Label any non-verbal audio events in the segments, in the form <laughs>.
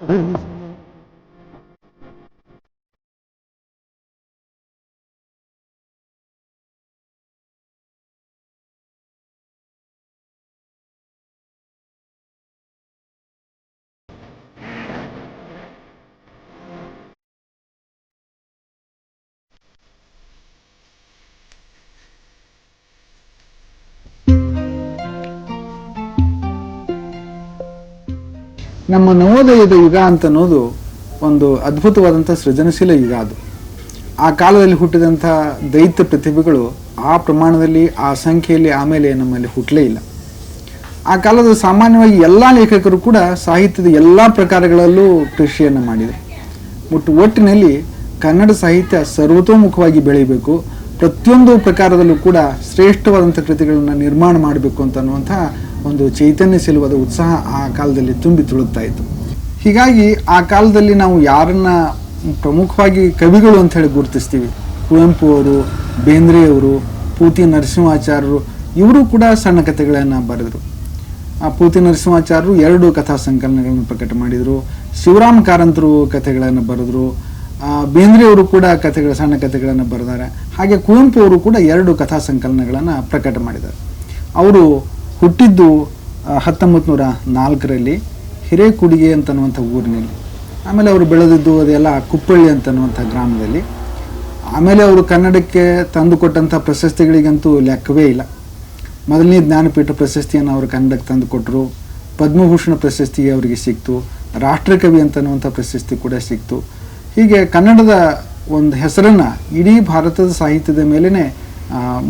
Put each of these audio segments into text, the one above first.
Mm-hmm. ನಮ್ಮ ನವೋದಯದ ಯುಗ ಅಂತ ಅನ್ನೋದು ಒಂದು ಅದ್ಭುತವಾದಂಥ ಸೃಜನಶೀಲ ಯುಗ ಅದು. ಆ ಕಾಲದಲ್ಲಿ ಹುಟ್ಟಿದಂಥ ದೈತ್ಯ ಪ್ರತಿಭೆಗಳು ಆ ಪ್ರಮಾಣದಲ್ಲಿ, ಆ ಸಂಖ್ಯೆಯಲ್ಲಿ ಆಮೇಲೆ ನಮ್ಮಲ್ಲಿ ಹುಟ್ಟಲೇ ಇಲ್ಲ. ಆ ಕಾಲದ ಸಾಮಾನ್ಯವಾಗಿ ಎಲ್ಲ ಲೇಖಕರು ಕೂಡ ಸಾಹಿತ್ಯದ ಎಲ್ಲ ಪ್ರಕಾರಗಳಲ್ಲೂ ಕೃಷಿಯನ್ನು ಮಾಡಿದರು. ಒಟ್ಟು ಒಟ್ಟಿನಲ್ಲಿ ಕನ್ನಡ ಸಾಹಿತ್ಯ ಸರ್ವತೋಮುಖವಾಗಿ ಬೆಳೀಬೇಕು, ಪ್ರತಿಯೊಂದು ಪ್ರಕಾರದಲ್ಲೂ ಕೂಡ ಶ್ರೇಷ್ಠವಾದಂಥ ಕೃತಿಗಳನ್ನು ನಿರ್ಮಾಣ ಮಾಡಬೇಕು ಅಂತ ಅನ್ನುವಂಥ ಒಂದು ಚೈತನ್ಯ ಚೈತನ್ಯಶೀಲವಾದ ಉತ್ಸಾಹ ಆ ಕಾಲದಲ್ಲಿ ತುಂಬಿ ತುಳುಕ್ತಾ ಇತ್ತು. ಹೀಗಾಗಿ ಆ ಕಾಲದಲ್ಲಿ ನಾವು ಯಾರನ್ನ ಪ್ರಮುಖವಾಗಿ ಕವಿಗಳು ಅಂತ ಹೇಳಿ ಗುರುತಿಸ್ತೀವಿ. ಕುವೆಂಪು ಅವರು ಬೇಂದ್ರೆಯವರು ಪೂತಿ ನರಸಿಂಹಾಚಾರ್ಯರು, ಇವರು ಕೂಡ ಸಣ್ಣ ಕಥೆಗಳನ್ನು ಬರೆದರು. ಆ ಪೂತಿ ನರಸಿಂಹಾಚಾರ್ಯರು ಎರಡು ಕಥಾ ಸಂಕಲನಗಳನ್ನು ಪ್ರಕಟ ಮಾಡಿದರು. ಶಿವರಾಮ್ ಕಾರಂತರು ಕಥೆಗಳನ್ನು ಬರೆದರು. ಬೇಂದ್ರೆಯವರು ಕೂಡ ಕಥೆಗಳ, ಸಣ್ಣ ಕಥೆಗಳನ್ನು ಬರೆದಾರೆ. ಹಾಗೆ ಕುವೆಂಪು ಅವರು ಕೂಡ ಎರಡು ಕಥಾ ಸಂಕಲನಗಳನ್ನು ಪ್ರಕಟ ಮಾಡಿದ್ದಾರೆ. ಅವರು ಹುಟ್ಟಿದ್ದು ಹತ್ತೊಂಬತ್ತು ನೂರ ನಾಲ್ಕರಲ್ಲಿ ಹಿರೇಕುಡಿಗೆ ಅಂತನ್ನುವಂಥ ಊರಿನಲ್ಲಿ. ಆಮೇಲೆ ಅವರು ಬೆಳೆದಿದ್ದು ಅದೆಲ್ಲ ಕುಪ್ಪಳ್ಳಿ ಅಂತನ್ನುವಂಥ ಗ್ರಾಮದಲ್ಲಿ. ಆಮೇಲೆ ಅವರು ಕನ್ನಡಕ್ಕೆ ತಂದುಕೊಟ್ಟಂಥ ಪ್ರಶಸ್ತಿಗಳಿಗಂತೂ ಲೆಕ್ಕವೇ ಇಲ್ಲ. ಮೊದಲನೇ ಜ್ಞಾನಪೀಠ ಪ್ರಶಸ್ತಿಯನ್ನು ಅವರು ಕನ್ನಡಕ್ಕೆ ತಂದು ಕೊಟ್ಟರು. ಪದ್ಮಭೂಷಣ ಪ್ರಶಸ್ತಿ ಅವರಿಗೆ ಸಿಕ್ತು. ರಾಷ್ಟ್ರಕವಿ ಅಂತನ್ನುವಂಥ ಪ್ರಶಸ್ತಿ ಕೂಡ ಸಿಕ್ತು. ಹೀಗೆ ಕನ್ನಡದ ಒಂದು ಹೆಸರನ್ನು ಇಡೀ ಭಾರತದ ಸಾಹಿತ್ಯದ ಮೇಲೇ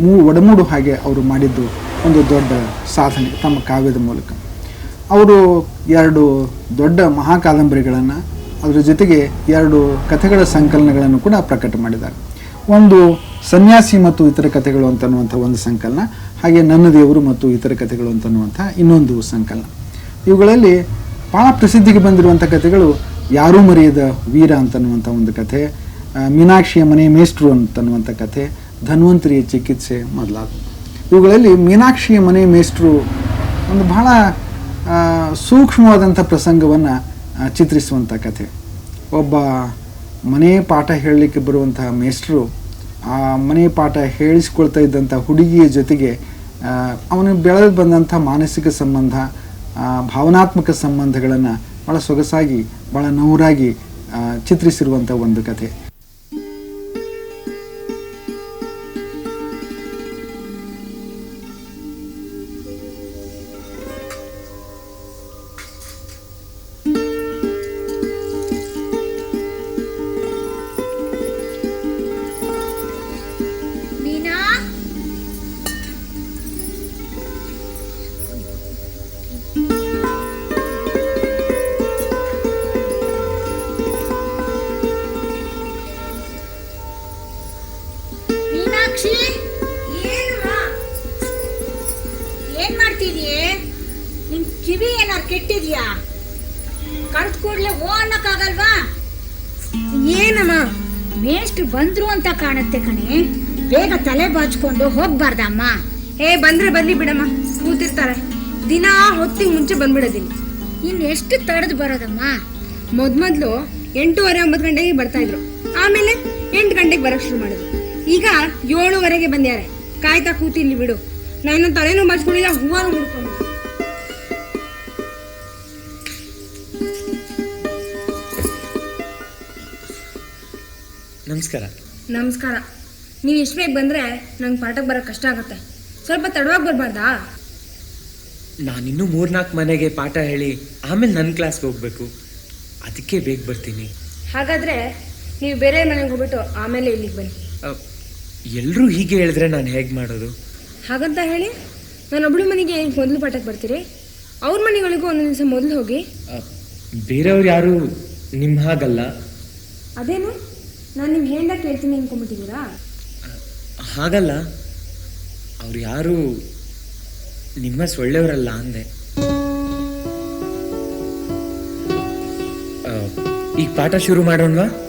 ಮೂ, ಒಡಮೂಡು ಹಾಗೆ ಅವರು ಮಾಡಿದ್ದು ಒಂದು ದೊಡ್ಡ ಸಾಧನೆ ತಮ್ಮ ಕಾವ್ಯದ ಮೂಲಕ. ಅವರು ಎರಡು ದೊಡ್ಡ ಮಹಾಕಾದಂಬರಿಗಳನ್ನು ಅದರ ಜೊತೆಗೆ ಎರಡು ಕಥೆಗಳ ಸಂಕಲನಗಳನ್ನು ಕೂಡ ಪ್ರಕಟ ಮಾಡಿದ್ದಾರೆ. ಒಂದು ಸನ್ಯಾಸಿ ಮತ್ತು ಇತರ ಕಥೆಗಳು ಅಂತನ್ನುವಂಥ ಒಂದು ಸಂಕಲನ, ಹಾಗೆ ನನ್ನ ದೇವರು ಮತ್ತು ಇತರ ಕಥೆಗಳು ಅಂತನ್ನುವಂಥ ಇನ್ನೊಂದು ಸಂಕಲನ. ಇವುಗಳಲ್ಲಿ ಭಾಳ ಪ್ರಸಿದ್ಧಿಗೆ ಬಂದಿರುವಂಥ ಕಥೆಗಳು ಯಾರೂ ಮರೆಯದ ವೀರ ಅಂತನ್ನುವಂಥ ಒಂದು ಕಥೆ ಮೀನಾಕ್ಷಿಯ ಮನೆ ಮೇಷ್ಟ್ರು ಅಂತನ್ನುವಂಥ ಕಥೆ, ಧನ್ವಂತರಿಯ ಚಿಕಿತ್ಸೆ ಮೊದಲಾದ ಇವುಗಳಲ್ಲಿ ಮೀನಾಕ್ಷಿಯ ಮನೆ ಮೇಷ್ಟ್ರು ಒಂದು ಬಹಳ ಸೂಕ್ಷ್ಮವಾದಂಥ ಪ್ರಸಂಗವನ್ನು ಚಿತ್ರಿಸುವಂಥ ಕಥೆ. ಒಬ್ಬ ಮನೆ ಪಾಠ ಹೇಳಲಿಕ್ಕೆ ಬರುವಂತಹ ಮೇಷ್ಟ್ರು ಆ ಮನೆ ಪಾಠ ಹೇಳಿಸ್ಕೊಳ್ತಾ ಇದ್ದಂಥ ಹುಡುಗಿಯ ಜೊತೆಗೆ ಅವನು ಬೆಳೆದು ಬಂದಂಥ ಮಾನಸಿಕ ಸಂಬಂಧ ಭಾವನಾತ್ಮಕ ಸಂಬಂಧಗಳನ್ನು ಭಾಳ ಸೊಗಸಾಗಿ ಭಾಳ ನೋರಾಗಿ ಚಿತ್ರಿಸಿರುವಂಥ ಒಂದು ಕಥೆ. ಏನ್ ಮಾಡ್ತಿದೀಯ ನಿನ್ ಕಿವಿ ಏನಾರು ಕೆಟ್ಟಿದ್ಯಾ? ಕಳ್ದ ಕೂಡ್ಲೆ ಓ ಅನ್ನಕ್ಕಾಗಲ್ವಾ? ಏನಮ್ಮ, ಮೇಷ್ಟ್ರು ಬಂದ್ರು ಅಂತ ಕಾಣುತ್ತೆ ಕಣೆ. ಬೇಗ ತಲೆ ಬಾಚ್ಕೊಂಡು ಹೋಗ್ಬಾರ್ದಮ್ಮ. ಏ, ಬಂದ್ರೆ ಬರ್ಲಿ ಬಿಡಮ್ಮ. ಕೂತಿರ್ತಾರೆ. ದಿನ ಹೊತ್ತಿಗೆ ಮುಂಚೆ ಬಂದ್ಬಿಡೋದಿಲ್ಲ. ಇನ್ ಎಷ್ಟು ತಡೆದು ಬರೋದಮ್ಮ? ಮೊದ್ಮೊದ್ಲು ಎಂಟೂವರೆ, ಒಂಬತ್ತು ಗಂಟೆಗೆ ಬರ್ತಾ ಇದ್ರು. ಆಮೇಲೆ ಎಂಟು ಗಂಟೆಗೆ ಬರಕ್ ಶುರು ಮಾಡಿದ್ರು. ಈಗ ಏಳುವರೆಗೆ ಬಂದ್ಯಾರೆ. ಕಾಯ್ತಾ ಕೂತಿಲ್ಲಿ ಬಿಡು. ನಾನು ತಲೆನೂ ಬಚ್ಕೊಂಡಿಲ್ಲ ಹೂವಾನು ಮುಡ್ಕೊಂಡು. ನಮಸ್ಕಾರ. ನಮಸ್ಕಾರ. ನೀವು ಎಷ್ಟು ಬೇಗ ಬಂದ್ರೆ ನಂಗೆ ಪಾಠಕ್ಕೆ ಬರೋಕೆ ಕಷ್ಟ ಆಗುತ್ತೆ. ಸ್ವಲ್ಪ ತಡವಾಗಿ ಬರಬಾರ್ದಾ? ನಾನಿನ್ನೂ ಮೂರ್ನಾಲ್ಕು ಮನೆಗೆ ಪಾಠ ಹೇಳಿ ಆಮೇಲೆ ನನ್ನ ಕ್ಲಾಸ್ಗೆ ಹೋಗ್ಬೇಕು. ಅದಕ್ಕೆ ಬೇಗ ಬರ್ತೀನಿ. ಹಾಗಾದ್ರೆ ನೀವು ಬೇರೆ ಮನೆಗೆ ಹೋಗ್ಬಿಟ್ಟು ಆಮೇಲೆ ಇಲ್ಲಿಗೆ ಬನ್ನಿ. ಎಲ್ಲರೂ ಹೀಗೆ ಹೇಳಿದ್ರೆ ನಾನು ಹೇಗೆ ಮಾಡೋದು? ಹಾಗಂತ ಹೇಳಿ ನಾನು ಒಬ್ಳು ಮನೆಗೆ ಮೊದಲು ಪಾಠಕ್ಕೆ ಬರ್ತೀರಿ. ಅವ್ರ ಮನೆಗಳಿಗೂ ಒಂದೊಂದು ದಿವಸ ಮೊದಲು ಹೋಗಿ. ಬೇರೆಯವ್ರು ಯಾರು ನಿಮ್ಮ ಹಾಗಲ್ಲ. ಅದೇನು? ನಾನು ನಿಮ್ಗೆ ಹೇಳ್ದ ಕೇಳ್ತೀನಿ ಅನ್ಕೊಂಬಿಟ್ಟಿದ್ದೀರಾ ಹಾಗಲ್ಲ. ಅವ್ರು ಯಾರು ನಿಮ್ಮ ಸೊಳ್ಳೆಯವರಲ್ಲ ಅಂದೆ. ಆ, ಈಗ ಪಾಠ ಶುರು ಮಾಡೋಣವಾ?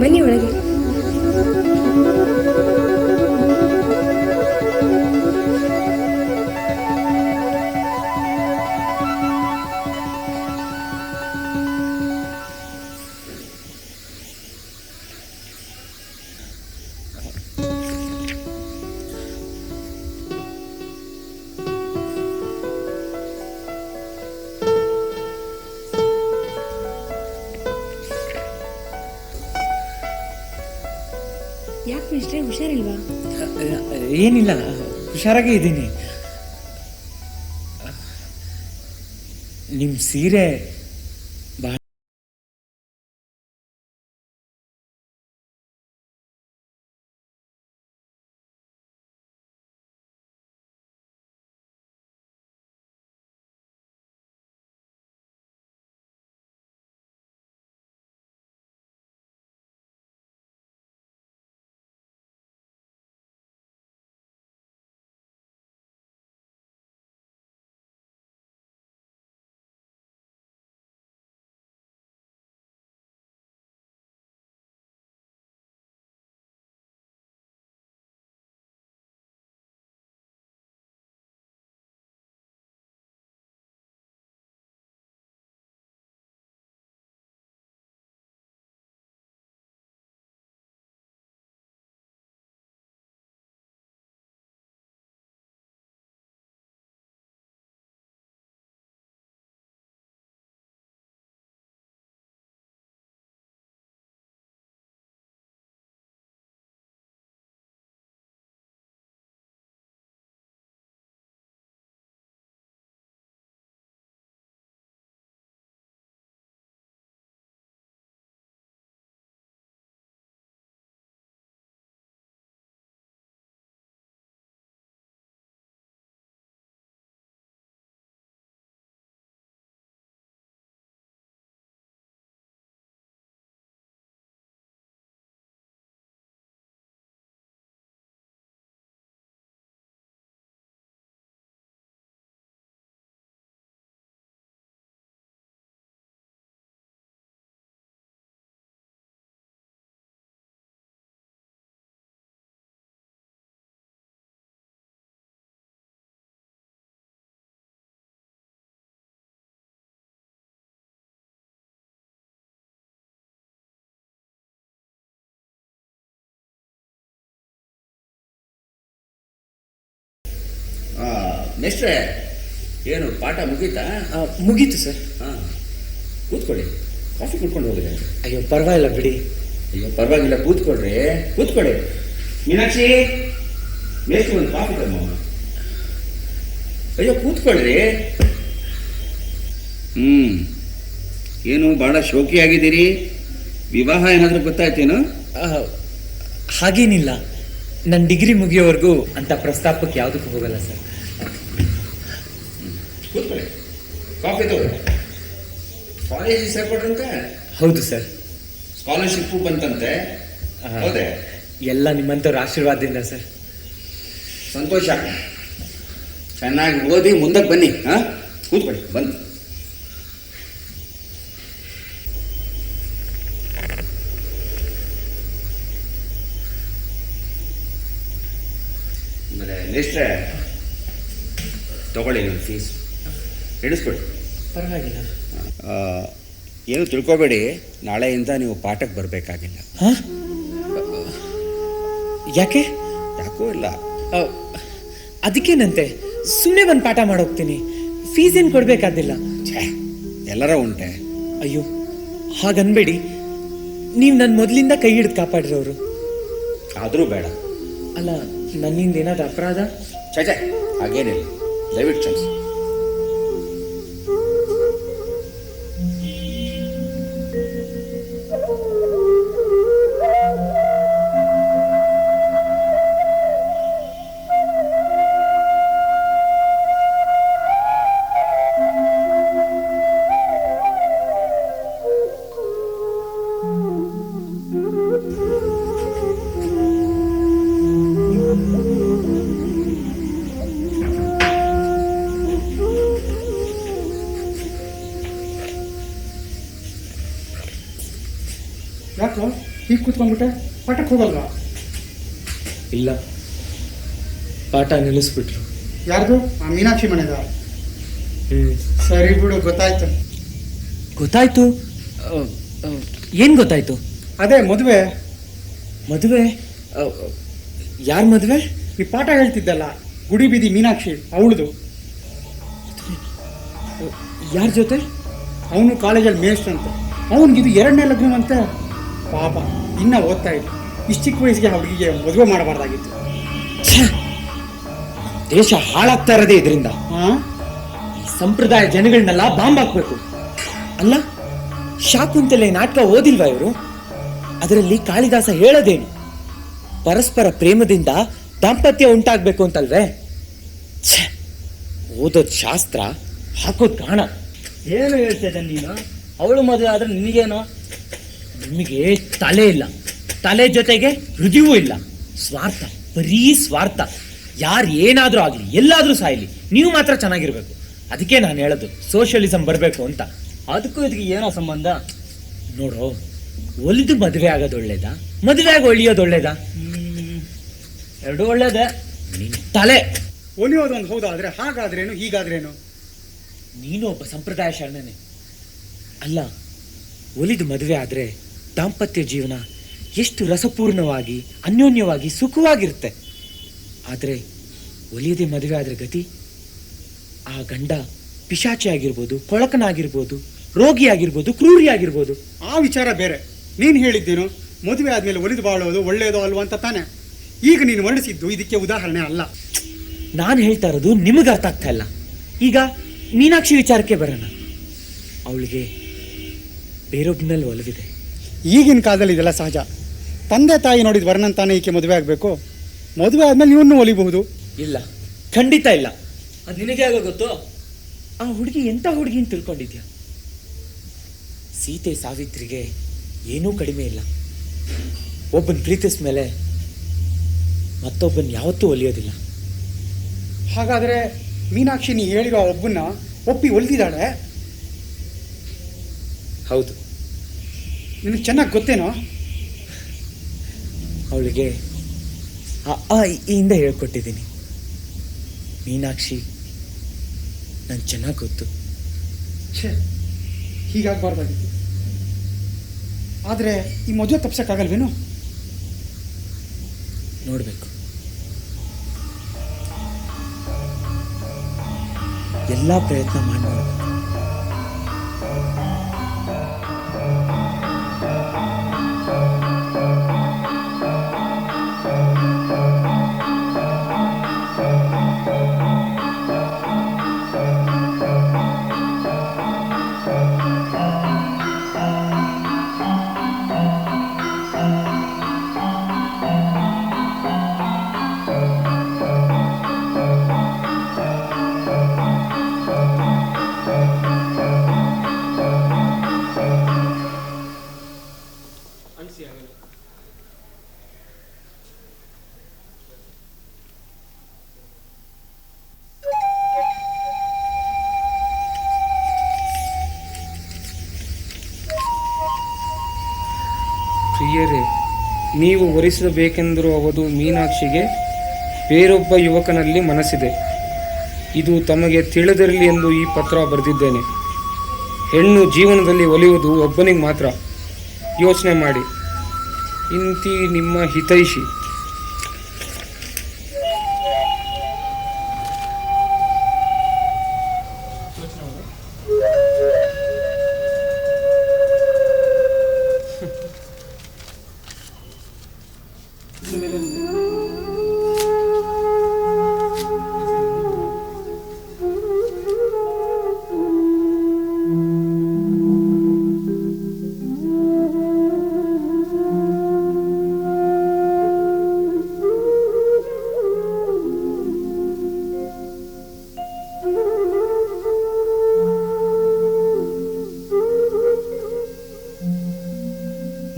ಬನ್ನಿ ಒಳಗೆ. ಹುಷಾರಾಗೇ ಇದ್ದೀನಿ. ನಿಮ್ಮ ಸೀರೆ ನೆಕ್ಸ್ಟ್ರೆ ಏನು ಪಾಠ ಮುಗೀತಾ? ಮುಗೀತು ಸರ್. ಹಾಂ. ಕೂತ್ಕೊಳ್ಳಿ. ಕಾಫಿ ಕುಡ್ಕೊಂಡು ಹೋಗಿದೆ ಅಯ್ಯೋ ಪರವಾಗಿಲ್ಲ ಬಿಡಿ. ಅಯ್ಯೋ ಪರವಾಗಿಲ್ಲ ಕೂತ್ಕೊಳ್ರಿ. ಕೂತ್ಕೊಳ್ಳಿ. ಮೀನಾಕ್ಷಿ ಮೇಸ್ಟ್ರು ಒಂದು ಕಾಫಿ ತಮ್ಮ ಅಯ್ಯೋ ಕೂತ್ಕೊಳ್ರಿ. ಹ್ಞೂ ಏನು ಭಾಳ ಶೋಕಿಯಾಗಿದ್ದೀರಿ ವಿವಾಹ ಏನಾದರೂ ಗೊತ್ತಾಯ್ತೇನು? ಹಾಗೇನಿಲ್ಲ. ನನ್ನ ಡಿಗ್ರಿ ಮುಗಿಯೋವರೆಗೂ ಅಂತ ಪ್ರಸ್ತಾಪಕ್ಕೆ ಯಾವುದಕ್ಕೂ ಹೋಗಲ್ಲ ಸರ್ ಕೂತ್ಕೊಳ್ಳಿ ಕಾಫಿ ಕಾಲೇಜಿಗೆ ಸೇರ್ಕೊಟ್ರಂತೆ ಹೌದು ಸರ್ ಸ್ಕಾಲರ್ಶಿಪ್ ಬಂತಂತೆ? ಹೌದೇ? ಎಲ್ಲ ನಿಮ್ಮಂಥವ್ರ ಆಶೀರ್ವಾದದಿಂದ ಸರ್ ಸಂತೋಷ. ಚೆನ್ನಾಗಿ ಓದಿ ಮುಂದಕ್ಕೆ ಬನ್ನಿ ಹಾ? ಕೂತ್ಕೊಳ್ಳಿ ಬನ್ನಿ. ಆಮೇಲೆ ಲಿಸ್ಟ್ರೆ ತಗೊಳ್ಳಿ ನಿಮ್ಮ ಫೀಸ್ ಹಿಡಿಸ್ಕೊಳ್ಳಿ. ಪರವಾಗಿಲ್ಲ. ಏನು ತಿಳ್ಕೊಬೇಡಿ ನಾಳೆಯಿಂದ ನೀವು ಪಾಠಕ್ಕೆ ಬರಬೇಕಾಗಿಲ್ಲ. ಯಾಕೆ? ಯಾಕೋ ಇಲ್ಲ. ಅದಕ್ಕೇನಂತೆ? ಸುಮ್ಮನೆ ಒಂದು ಪಾಠ ಮಾಡೋಗ್ತೀನಿ. ಫೀಸ್ ಏನು ಕೊಡಬೇಕಾದಿಲ್ಲ. ಛೇ ಎಲ್ಲರ ಉಂಟೆ. ಅಯ್ಯೋ ಹಾಗನ್ಬೇಡಿ. ನೀವು ನನ್ನ ಮೊದಲಿಂದ ಕೈ ಹಿಡಿದು ಕಾಪಾಡಿರೋರು ಆದರೂ ಬೇಡ. ಅಲ್ಲ ನನ್ನಿಂದ ಏನಾದ್ರು ಅಪರಾಧ? ಛೇ ಛೇ ಹಾಗೇನಿಲ್ಲ. ದಯವಿಟ್ಟು ಕ್ಷಮಿಸಿ. ಪಾಠ ನಿಲ್ಲಿಸ್ಬಿಟ್ರು. ಯಾರ್ದು? ಆ ಮೀನಾಕ್ಷಿ ಮನೆದ? ಹ್ಮ್. ಸರಿ ಬಿಡು ಗೊತ್ತಾಯ್ತು. ಗೊತ್ತಾಯ್ತು? ಏನು ಗೊತ್ತಾಯ್ತು? ಅದೇ ಮದುವೆ. ಮದುವೆ? ಯಾರ ಮದುವೆ? ಈ ಪಾಠ ಹೇಳ್ತಿದ್ದಲ್ಲ ಗುಡಿ ಬೀದಿ ಮೀನಾಕ್ಷಿ ಅವಳದು. ಯಾರ ಜೊತೆ? ಅವನು ಕಾಲೇಜಲ್ಲಿ ಮೇಸ್ಟ್ ಅಂತ. ಅವನಿಗಿದು ಎರಡನೇ ಲಗ್ನವಂತೆ ಪಾಪ ಇನ್ನೂ ಓದ್ತಾ ಇಲ್ಲ. ಇಷ್ಟು ಚಿಕ್ಕ ವಯಸ್ಸಿಗೆ ಹುಡುಗಿಗೆ ಮದುವೆ ಮಾಡಬಾರ್ದಾಗಿತ್ತು. ದೇಶ ಹಾಳಾಗ್ತಾ ಇರೋದೇ ಇದರಿಂದ ಈ ಸಂಪ್ರದಾಯ ಜನಗಳನ್ನೆಲ್ಲ ಬಾಂಬ್ ಹಾಕ್ಬೇಕು. ಅಲ್ಲ ಶಾಕುಂತಲೆ ನಾಟಕ ಓದಿಲ್ವಾ ಇವರು? ಅದರಲ್ಲಿ ಕಾಳಿದಾಸ ಹೇಳೋದೇನು? ಪರಸ್ಪರ ಪ್ರೇಮದಿಂದ ದಾಂಪತ್ಯ ಉಂಟಾಗಬೇಕು ಅಂತಲ್ವೇ? ಓದೋದ್ ಶಾಸ್ತ್ರ ಹಾಕೋದ್ ಕಾಣ. ಏನು ಹೇಳ್ತಿದ್ದೆ ನೀನು? ಅವಳು ಮದುವೆ ಆದ್ರೆ ನಿನಗೇನೋ? ನಿಮಗೆ ತಲೆ ಇಲ್ಲ. ತಲೆ ಜೊತೆಗೆ ಹೃದಯವೂ ಇಲ್ಲ. ಸ್ವಾರ್ಥ ಬರೀ ಸ್ವಾರ್ಥ. ಯಾರು ಏನಾದರೂ ಆಗಲಿ ಎಲ್ಲಾದರೂ ಸಾಯಲಿ ನೀವು ಮಾತ್ರ ಚೆನ್ನಾಗಿರಬೇಕು. ಅದಕ್ಕೆ ನಾನು ಹೇಳೋದು ಸೋಷಿಯಲಿಸಮ್ ಬರಬೇಕು ಅಂತ. ಅದಕ್ಕೂ ಇದಕ್ಕೆ ಏನೋ ಸಂಬಂಧ? ನೋಡು ಒಲಿದು ಮದುವೆ ಆಗೋದು ಒಳ್ಳೇದಾ? ಮದುವೆ ಆಗಿ ಒಳಿಯೋದು ಒಳ್ಳೇದಾ? ಎರಡೂ ಒಳ್ಳೇದೆ. ನಿನ್ ತಲೆ. ಒಲಿಯೋದೊಂದು ಹೌದಾದ್ರೆ ಹಾಗಾದ್ರೇನು ಹೀಗಾದ್ರೇನು? ನೀನು ಒಬ್ಬ ಸಂಪ್ರದಾಯ ಶರಣನೆ. ಅಲ್ಲ ಒಲಿದು ಮದುವೆ ಆದರೆ ದಾಂಪತ್ಯ ಜೀವನ ಎಷ್ಟು ರಸಪೂರ್ಣವಾಗಿ ಅನ್ಯೋನ್ಯವಾಗಿ ಸುಖವಾಗಿರುತ್ತೆ. ಆದ್ರೆ ಒಲಿಯದೆ ಮದುವೆ ಆದರೆ ಗತಿ? ಆ ಗಂಡ ಪಿಶಾಚಿ ಆಗಿರ್ಬೋದು ಕೊಳಕನಾಗಿರ್ಬೋದು ರೋಗಿ ಆಗಿರ್ಬೋದು ಕ್ರೂರಿ ಆಗಿರ್ಬೋದು. ಆ ವಿಚಾರ ಬೇರೆ. ನೀನು ಹೇಳಿದ್ದೇನು ಮದುವೆ ಆದಮೇಲೆ ಒಲಿದು ಬಾಳೋದು ಒಳ್ಳೆಯದೋ ಅಲ್ವಾ ಅಂತ ತಾನೆ. ಈಗ ನೀನು ವರ್ಣಿಸಿದ್ದು ಇದಕ್ಕೆ ಉದಾಹರಣೆ ಅಲ್ಲ. ನಾನು ಹೇಳ್ತಾ ಇರೋದು ನಿಮಗೆ ಅರ್ಥ ಆಗ್ತಾ ಇಲ್ಲ. ಈಗ ಮೀನಾಕ್ಷಿ ವಿಚಾರಕ್ಕೆ ಬರೋಣ. ಅವಳಿಗೆ ಬೇರೊಬ್ಬನಲ್ಲಿ ಒಲವಿದೆ. ಈಗಿನ ಕಾಲದಲ್ಲಿ ಇದೆಲ್ಲ ಸಹಜ. ತಂದೆ ತಾಯಿ ನೋಡಿದ ವರ್ಣಂತಾನೆ ಈಕೆ ಮದುವೆ ಆಗಬೇಕು? ಮದುವೆ ಆದ್ಮೇಲೆ ನೀವನ್ನು ಒಲಿಬಹುದು? ಇಲ್ಲ. ಖಂಡಿತ ಇಲ್ಲ. ಅದು ನಿನಗೆ ಆಗೋ ಗೊತ್ತು? ಆ ಹುಡುಗಿ ಎಂತ ಹುಡುಗಿ ಅಂತ ತಿಳ್ಕೊಂಡಿದ್ಯಾ? ಸೀತೆ ಸಾವಿತ್ರಿಗೆ ಏನೂ ಕಡಿಮೆ ಇಲ್ಲ. ಒಬ್ಬನ್ ಪ್ರೀತಿಸ್ ಮೇಲೆ ಮತ್ತೊಬ್ಬನ್ ಯಾವತ್ತೂ ಒಲಿಯೋದಿಲ್ಲ. ಹಾಗಾದ್ರೆ ಮೀನಾಕ್ಷಿ ನೀ ಹೇಳಿರೋ ಒಬ್ಬನ ಒಬ್ಬನ್ನ ಒಪ್ಪಿ ಒಲಿದಿದ್ದಾಳೆ? ಹೌದು. ನಿನಗೆ ಚೆನ್ನಾಗಿ ಗೊತ್ತೇನೋ? ಅವಳಿಗೆ ಆ ಇಂದ ಹೇಳ್ಕೊಟ್ಟಿದ್ದೀನಿ. ಮೀನಾಕ್ಷಿ ನನ್ ಚೆನ್ನಾಗಿ ಗೊತ್ತು. ಛೇ ಹೀಗಾಗಬಾರ್ದಾಗಿತ್ತು. ಆದರೆ ಈ ಮದುವೆ ತಪ್ಸಕ್ಕಾಗಲ್ವೇನು? ನೋಡಬೇಕು. ಎಲ್ಲ ಪ್ರಯತ್ನ ಮಾಡಿ ನೋಡ್ಬೇಕು ಪ್ರಿಯರೇ, ನೀವು ಅವಧು ಮೀನಾಕ್ಷಿಗೆ ಬೇರೊಬ್ಬ ಯುವಕನಲ್ಲಿ ಮನಸ್ಸಿದೆ. ಇದು ತಮಗೆ ತಿಳಿದಿರಲಿ ಎಂದು ಈ ಪತ್ರ ಬರೆದಿದ್ದೇನೆ. ಹೆಣ್ಣು ಜೀವನದಲ್ಲಿ ಒಲಿಯುವುದು ಒಬ್ಬನಿಗೆ ಮಾತ್ರ. ಯೋಚನೆ ಮಾಡಿ. ಇಂತಿ ನಿಮ್ಮ ಹಿತೈಷಿ.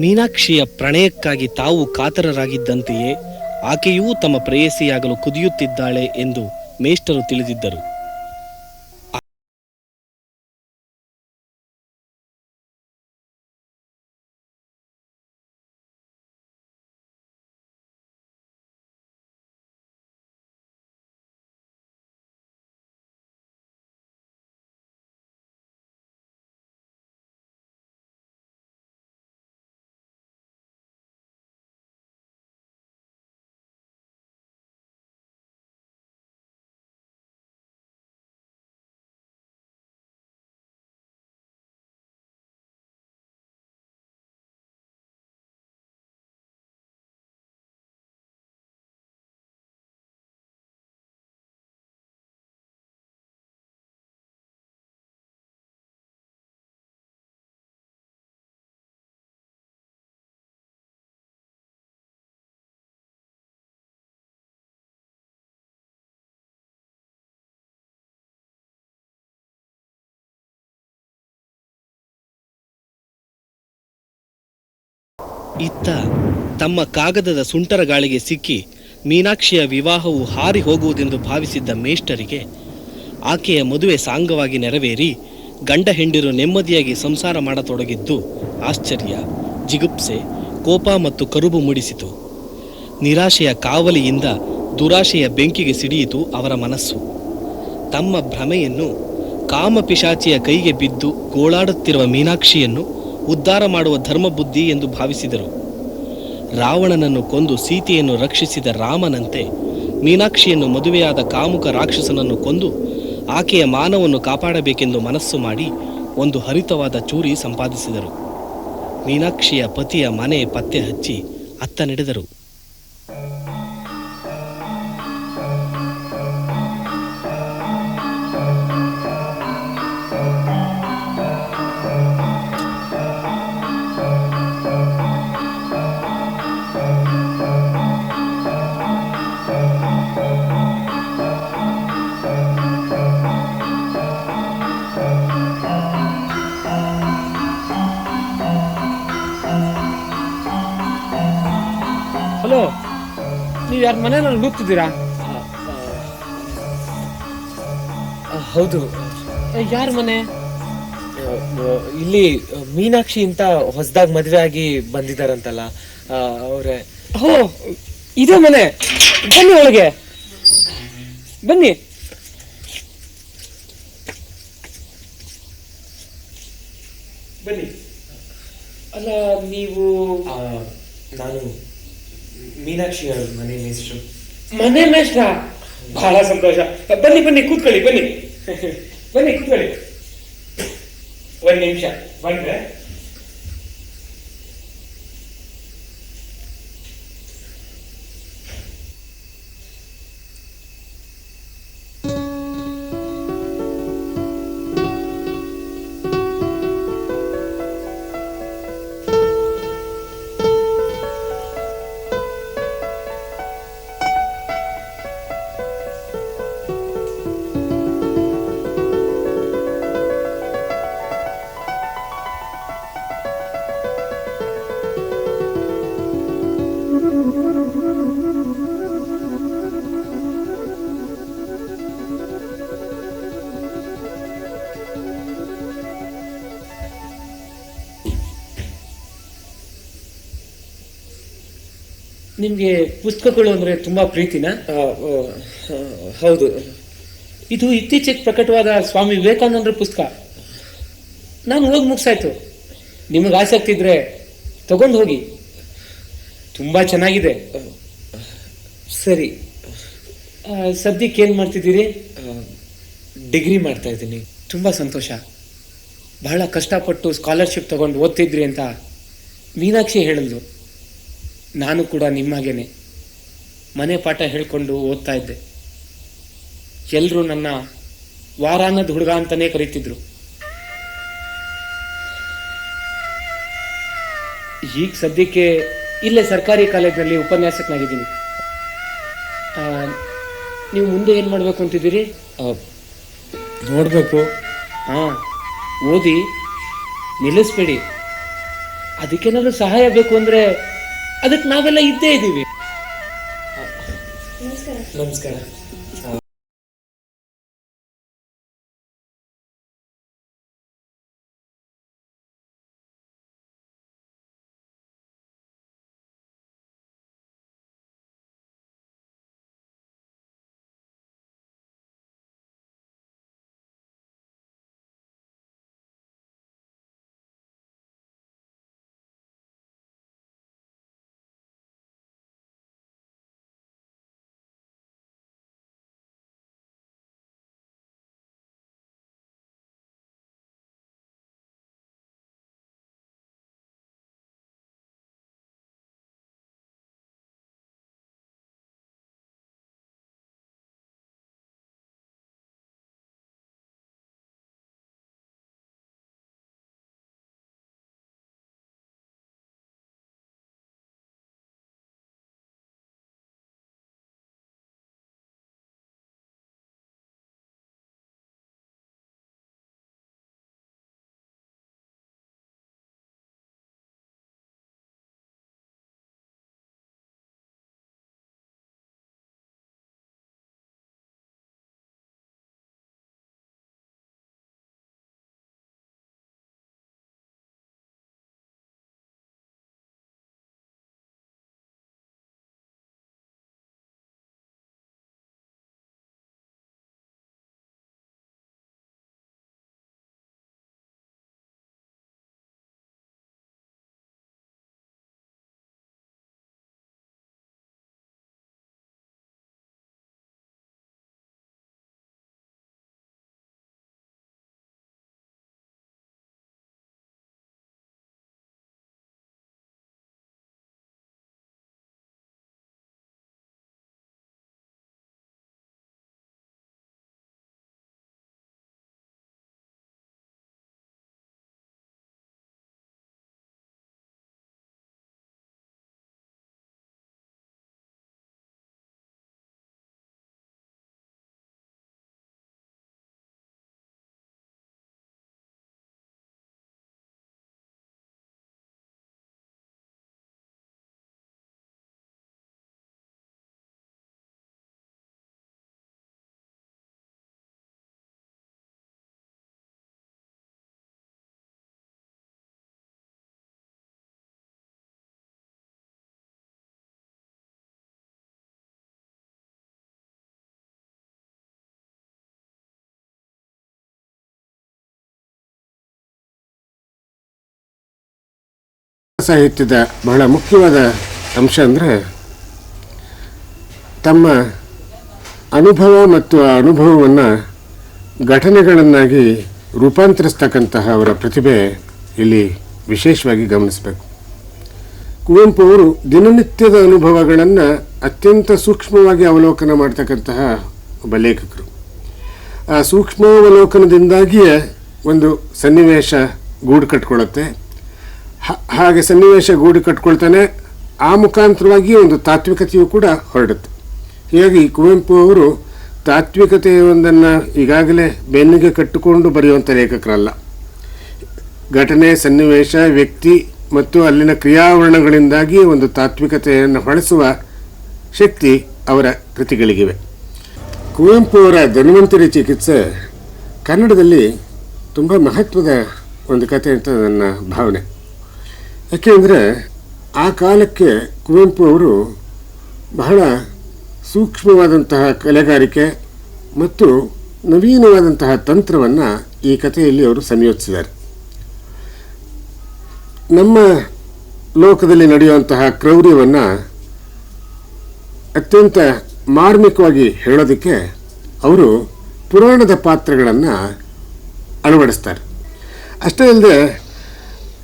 ಮೀನಾಕ್ಷಿಯ ಪ್ರಣಯಕ್ಕಾಗಿ ತಾವು ಕಾತರರಾಗಿದ್ದಂತೆಯೇ ಆಕೆಯೂ ತಮ್ಮ ಪ್ರೇಯಸಿಯಾಗಲು ಕುದಿಯುತ್ತಿದ್ದಾಳೆ ಎಂದು ಮೇಷ್ಟರು ತಿಳಿದಿದ್ದರು. ಇತ್ತ ತಮ್ಮ ಕಾಗದದ ಸುಂಟರ ಗಾಳಿಗೆ ಸಿಕ್ಕಿ ಮೀನಾಕ್ಷಿಯ ವಿವಾಹವು ಹಾರಿ ಹೋಗುವುದೆಂದು ಭಾವಿಸಿದ್ದ ಮೇಷ್ಟರಿಗೆ ಆಕೆಯ ಮದುವೆ ಸಾಂಗವಾಗಿ ನೆರವೇರಿ ಗಂಡ ಹೆಂಡಿರು ನೆಮ್ಮದಿಯಾಗಿ ಸಂಸಾರ ಮಾಡತೊಡಗಿದ್ದು ಆಶ್ಚರ್ಯ, ಜಿಗುಪ್ಸೆ, ಕೋಪ ಮತ್ತು ಕರುಬು ಮೂಡಿಸಿತು. ನಿರಾಶೆಯ ಕಾವಲಿಯಿಂದ ದುರಾಶೆಯ ಬೆಂಕಿಗೆ ಸಿಡಿಯಿತು ಅವರ ಮನಸ್ಸು. ತಮ್ಮ ಭ್ರಮೆಯನ್ನು ಕಾಮಪಿಶಾಚಿಯ ಕೈಗೆ ಬಿದ್ದು ಗೋಳಾಡುತ್ತಿರುವ ಮೀನಾಕ್ಷಿಯನ್ನು ಉದ್ಧಾರ ಮಾಡುವ ಧರ್ಮಬುದ್ಧಿ ಎಂದು ಭಾವಿಸಿದರು. ರಾವಣನನ್ನು ಕೊಂದು ಸೀತೆಯನ್ನು ರಕ್ಷಿಸಿದ ರಾಮನಂತೆ ಮೀನಾಕ್ಷಿಯನ್ನು ಮದುವೆಯಾದ ಕಾಮುಕ ರಾಕ್ಷಸನನ್ನು ಕೊಂದು ಆಕೆಯ ಮಾನವನ್ನು ಕಾಪಾಡಬೇಕೆಂದು ಮನಸ್ಸು ಮಾಡಿ ಒಂದು ಹರಿತವಾದ ಚೂರಿ ಸಂಪಾದಿಸಿದರು. ಮೀನಾಕ್ಷಿಯ ಪತಿಯ ಮನೆ ಪತ್ತೆ ಹಚ್ಚಿ ಅತ್ತ ನಡೆದರು ನೀವು ಯಾರ ಮನೆಯಲ್ಲಿ ಹೋಗ್ತಿದ್ದೀರಾ ಹೌದು. ಯಾರ ಮನೆ? ಇಲ್ಲಿ ಮೀನಾಕ್ಷಿ ಅಂತ ಹೊಸದಾಗಿ ಮದುವೆ ಆಗಿ ಬಂದಿದಾರಂತಲ್ಲ ಅವ್ರೆ. ಹೋ ಇದೇ ಮನೆ. ಬನ್ನಿ ಒಳಗೆ. ಬನ್ನಿ. ಬನ್ನಿ. ಅಲ್ಲ ನೀವು ನಾನು ಮೀನಾಕ್ಷಿ ಅವ್ರ ಮನೆ ಮೇಷ್ಟ್ರು ಮನೆ ಮೇಷ್ಟ್ರ ಬಹಳ ಸಂತೋಷ. ಬನ್ನಿ ಬನ್ನಿ, ಕೂತ್ಕೊಳ್ಳಿ, ಬನ್ನಿ. <laughs> ಬನ್ನಿ, ಕೂತ್ಕೊಳ್ಳಿ. ಒಂದ್ ನಿಮಿಷ. ಬಂದ್ರೆ ನಿಮ್ಗೆ ಪುಸ್ತಕಗಳು ಅಂದರೆ ತುಂಬ ಪ್ರೀತಿನ? ಹೌದು. ಇದು ಇತ್ತೀಚೆಗೆ ಪ್ರಕಟವಾದ ಸ್ವಾಮಿ ವಿವೇಕಾನಂದರ ಪುಸ್ತಕ. ನಾನು ಹೋಗಿ ಮುಗಿಸಾಯ್ತು. ನಿಮಗೆ ಆಸಕ್ತಿ ಇದ್ರೆ ತಗೊಂಡು ಹೋಗಿ. ತುಂಬ ಚೆನ್ನಾಗಿದೆ. ಸರಿ. ಸದ್ಯಕ್ಕೆ ಏನು ಮಾಡ್ತಿದ್ದೀರಿ? ಡಿಗ್ರಿ ಮಾಡ್ತಾ ಇದ್ದೀನಿ. ತುಂಬ ಸಂತೋಷ. ಬಹಳ ಕಷ್ಟಪಟ್ಟು ಸ್ಕಾಲರ್ಶಿಪ್ ತಗೊಂಡು ಓದ್ತಿದ್ರಿ ಅಂತ ಮೀನಾಕ್ಷಿ ಹೇಳಿದ್ಲು. ನಾನು ಕೂಡ ನಿಮ್ಮಾಗೇನೆ ಮನೆ ಪಾಠ ಹೇಳ್ಕೊಂಡು ಓದ್ತಾ ಇದ್ದೆ. ಎಲ್ಲರೂ ನನ್ನ ವಾರಾನದ ಹುಡುಗ ಅಂತಾನೆ ಕರೀತಿದ್ರು. ಈಗ ಸದ್ಯಕ್ಕೆ ಇಲ್ಲೇ ಸರ್ಕಾರಿ ಕಾಲೇಜಿನಲ್ಲಿ ಉಪನ್ಯಾಸಕನಾಗಿದ್ದೀನಿ. ಆ, ನೀವು ಮುಂದೆ ಏನು ಮಾಡಬೇಕು ಅಂತಿದ್ದೀರಿ? ನೋಡಬೇಕು. ಹಾ ಓದಿ ನಿಲ್ಲಿಸ್ಬೇಡಿ. ಅದಕ್ಕೇನಾದ್ರೂ ಸಹಾಯ ಬೇಕು ಅಂದ್ರೆ ಅದಕ್ಕೆ ನಾವೆಲ್ಲ ಇದ್ದೇ ಇದ್ದೀವಿ. ನಮಸ್ಕಾರ. ಸಾಹಿತ್ಯದ ಬಹಳ ಮುಖ್ಯವಾದ ಅಂಶ ಅಂದರೆ ತಮ್ಮ ಅನುಭವ ಮತ್ತು ಆ ಅನುಭವವನ್ನು ಘಟನೆಗಳನ್ನಾಗಿ ರೂಪಾಂತರಿಸ್ತಕ್ಕಂತಹ ಅವರ ಪ್ರತಿಭೆ ಇಲ್ಲಿ ವಿಶೇಷವಾಗಿ ಗಮನಿಸಬೇಕು. ಕುವೆಂಪು ಅವರು ದಿನನಿತ್ಯದ ಅನುಭವಗಳನ್ನು ಅತ್ಯಂತ ಸೂಕ್ಷ್ಮವಾಗಿ ಅವಲೋಕನ ಮಾಡ್ತಕ್ಕಂತಹ ಒಬ್ಬ ಲೇಖಕರು. ಆ ಸೂಕ್ಷ್ಮಾವಲೋಕನದಿಂದಾಗಿಯೇ ಒಂದು ಸನ್ನಿವೇಶ ಗೂಡು ಕಟ್ಕೊಳ್ಳುತ್ತೆ. ಹಾಗೆ ಸನ್ನಿವೇಶ ಗೂಡು ಕಟ್ಕೊಳ್ತಾನೆ. ಆ ಮುಖಾಂತರವಾಗಿ ಒಂದು ತಾತ್ವಿಕತೆಯು ಕೂಡ ಹೊರಡುತ್ತೆ. ಹೀಗಾಗಿ ಕುವೆಂಪು ಅವರು ತಾತ್ವಿಕತೆಯೊಂದನ್ನು ಈಗಾಗಲೇ ಬೆನ್ನಿಗೆ ಕಟ್ಟಿಕೊಂಡು ಬರೆಯುವಂಥ ಲೇಖಕರಲ್ಲ. ಘಟನೆ, ಸನ್ನಿವೇಶ, ವ್ಯಕ್ತಿ ಮತ್ತು ಅಲ್ಲಿನ ಕ್ರಿಯಾವರಣಗಳಿಂದಾಗಿ ಒಂದು ತಾತ್ವಿಕತೆಯನ್ನು ಹೊಳೆಸುವ ಶಕ್ತಿ ಅವರ ಕೃತಿಗಳಿಗಿವೆ. ಕುವೆಂಪು ಅವರ ಧನ್ವಂತರಿ ಚಿಕಿತ್ಸೆ ಕನ್ನಡದಲ್ಲಿ ತುಂಬ ಮಹತ್ವದ ಒಂದು ಕಥೆ ಅಂತ ನನ್ನ ಭಾವನೆ. ಯಾಕೆಂದರೆ ಆ ಕಾಲಕ್ಕೆ ಕುವೆಂಪು ಅವರು ಬಹಳ ಸೂಕ್ಷ್ಮವಾದಂತಹ ಕಲೆಗಾರಿಕೆ ಮತ್ತು ನವೀನವಾದಂತಹ ತಂತ್ರವನ್ನು ಈ ಕಥೆಯಲ್ಲಿ ಅವರು ಸಂಯೋಜಿಸಿದ್ದಾರೆ ನಮ್ಮ ಲೋಕದಲ್ಲಿ ನಡೆಯುವಂತಹ ಕ್ರೌರ್ಯವನ್ನು ಅತ್ಯಂತ ಮಾರ್ಮಿಕವಾಗಿ ಹೇಳೋದಕ್ಕೆ ಅವರು ಪುರಾಣದ ಪಾತ್ರಗಳನ್ನು ಅಳವಡಿಸ್ತಾರೆ. ಅಷ್ಟೇ ಅಲ್ಲದೆ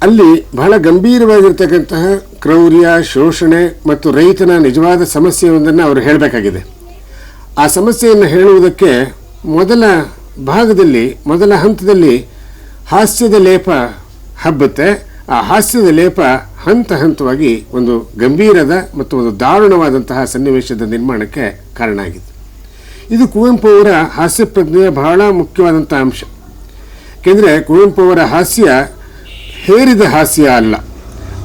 ಅಲ್ಲಿ ಬಹಳ ಗಂಭೀರವಾಗಿರ್ತಕ್ಕಂತಹ ಕ್ರೌರ್ಯ, ಶೋಷಣೆ ಮತ್ತು ರೈತನ ನಿಜವಾದ ಸಮಸ್ಯೆಯೊಂದನ್ನು ಅವರು ಹೇಳಬೇಕಾಗಿದೆ. ಆ ಸಮಸ್ಯೆಯನ್ನು ಹೇಳುವುದಕ್ಕೆ ಮೊದಲ ಭಾಗದಲ್ಲಿ, ಮೊದಲ ಹಂತದಲ್ಲಿ ಹಾಸ್ಯದ ಲೇಪ ಹಬ್ಬುತ್ತೆ. ಆ ಹಾಸ್ಯದ ಲೇಪ ಹಂತ ಹಂತವಾಗಿ ಒಂದು ಗಂಭೀರದ ಮತ್ತು ಒಂದು ದಾರುಣವಾದಂತಹ ಸನ್ನಿವೇಶದ ನಿರ್ಮಾಣಕ್ಕೆ ಕಾರಣ ಆಗಿದೆ ಇದು ಕುವೆಂಪು ಅವರ ಹಾಸ್ಯ ಪ್ರಜ್ಞೆಯ ಬಹಳ ಮುಖ್ಯವಾದಂಥ ಅಂಶ. ಏಕೆಂದರೆ ಕುವೆಂಪು ಅವರ ಹಾಸ್ಯ ಹೇರಿದ ಹಾಸ್ಯ ಅಲ್ಲ,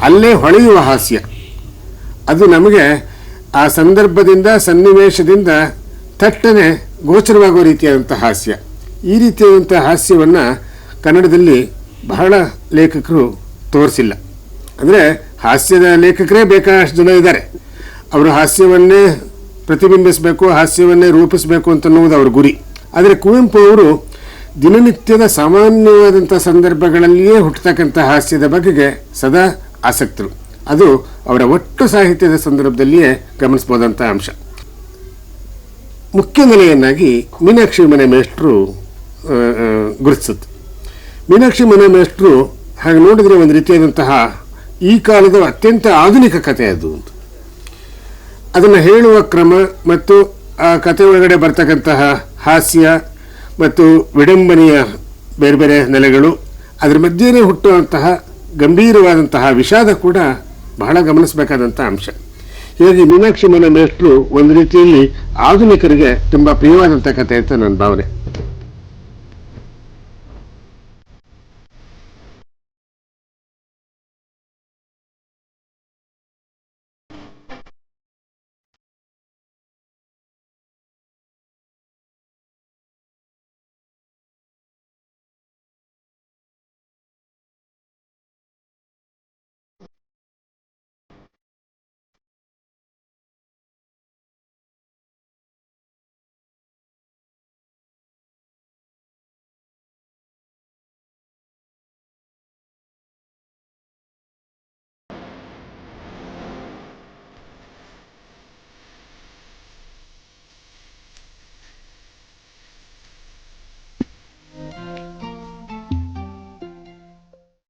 ಅಲ್ಲೇ ಹೊಳೆಯುವ ಹಾಸ್ಯ. ಅದು ನಮಗೆ ಆ ಸಂದರ್ಭದಿಂದ, ಸನ್ನಿವೇಶದಿಂದ ತಟ್ಟನೆ ಗೋಚರವಾಗುವ ರೀತಿಯಾದಂಥ ಹಾಸ್ಯ. ಈ ರೀತಿಯಾದಂಥ ಹಾಸ್ಯವನ್ನು ಕನ್ನಡದಲ್ಲಿ ಬಹಳ ಲೇಖಕರು ತೋರಿಸಿಲ್ಲ. ಅಂದರೆ ಹಾಸ್ಯದ ಲೇಖಕರೇ ಬೇಕಾದಷ್ಟು ಜನ ಇದ್ದಾರೆ. ಅವರು ಹಾಸ್ಯವನ್ನೇ ಪ್ರತಿಬಿಂಬಿಸಬೇಕು, ಹಾಸ್ಯವನ್ನೇ ರೂಪಿಸಬೇಕು ಅಂತನ್ನುವುದು ಅವ್ರ ಗುರಿ. ಆದರೆ ಕುವೆಂಪು ಅವರು ದಿನನಿತ್ಯದ ಸಾಮಾನ್ಯವಾದಂಥ ಸಂದರ್ಭಗಳಲ್ಲಿಯೇ ಹುಟ್ಟತಕ್ಕಂಥ ಹಾಸ್ಯದ ಬಗೆಗೆ ಸದಾ ಆಸಕ್ತರು. ಅದು ಅವರ ಒಟ್ಟು ಸಾಹಿತ್ಯದ ಸಂದರ್ಭದಲ್ಲಿಯೇ ಗಮನಿಸಬಹುದಂಥ ಅಂಶ. ಮುಖ್ಯ ನೆಲೆಯನ್ನಾಗಿ ಮೀನಾಕ್ಷಿ ಮನೆ ಮೇಷ್ಟ್ರು ಗುರುತಿಸುತ್ತೆ. ಮೀನಾಕ್ಷಿ ಮನೆ ಮೇಷ್ಟ್ರು ಹಾಗೆ ನೋಡಿದರೆ ಒಂದು ರೀತಿಯಾದಂತಹ ಈ ಕಾಲದ ಅತ್ಯಂತ ಆಧುನಿಕ ಕಥೆ ಅದು ಅಂತ ಅದನ್ನು ಹೇಳುವ ಕ್ರಮ ಮತ್ತು ಆ ಕಥೆ ಒಳಗಡೆ ಬರ್ತಕ್ಕಂತಹ ಹಾಸ್ಯ ಮತ್ತು ವಿಡಂಬನೆಯ ಬೇರೆ ಬೇರೆ ನೆಲೆಗಳು, ಅದರ ಮಧ್ಯೆಯೇ ಹುಟ್ಟುವಂತಹ ಗಂಭೀರವಾದಂತಹ ವಿಷಾದ ಕೂಡ ಬಹಳ ಗಮನಿಸಬೇಕಾದಂಥ ಅಂಶ. ಹೀಗಾಗಿ ಮೀನಾಕ್ಷಿ ಮನೆ ಮೇಷ್ಟ್ರು ಒಂದು ರೀತಿಯಲ್ಲಿ ಆಧುನಿಕರಿಗೆ ತುಂಬ ಪ್ರಿಯವಾದಂಥ ಕಥೆ ಅಂತ ನನ್ನ ಭಾವನೆ.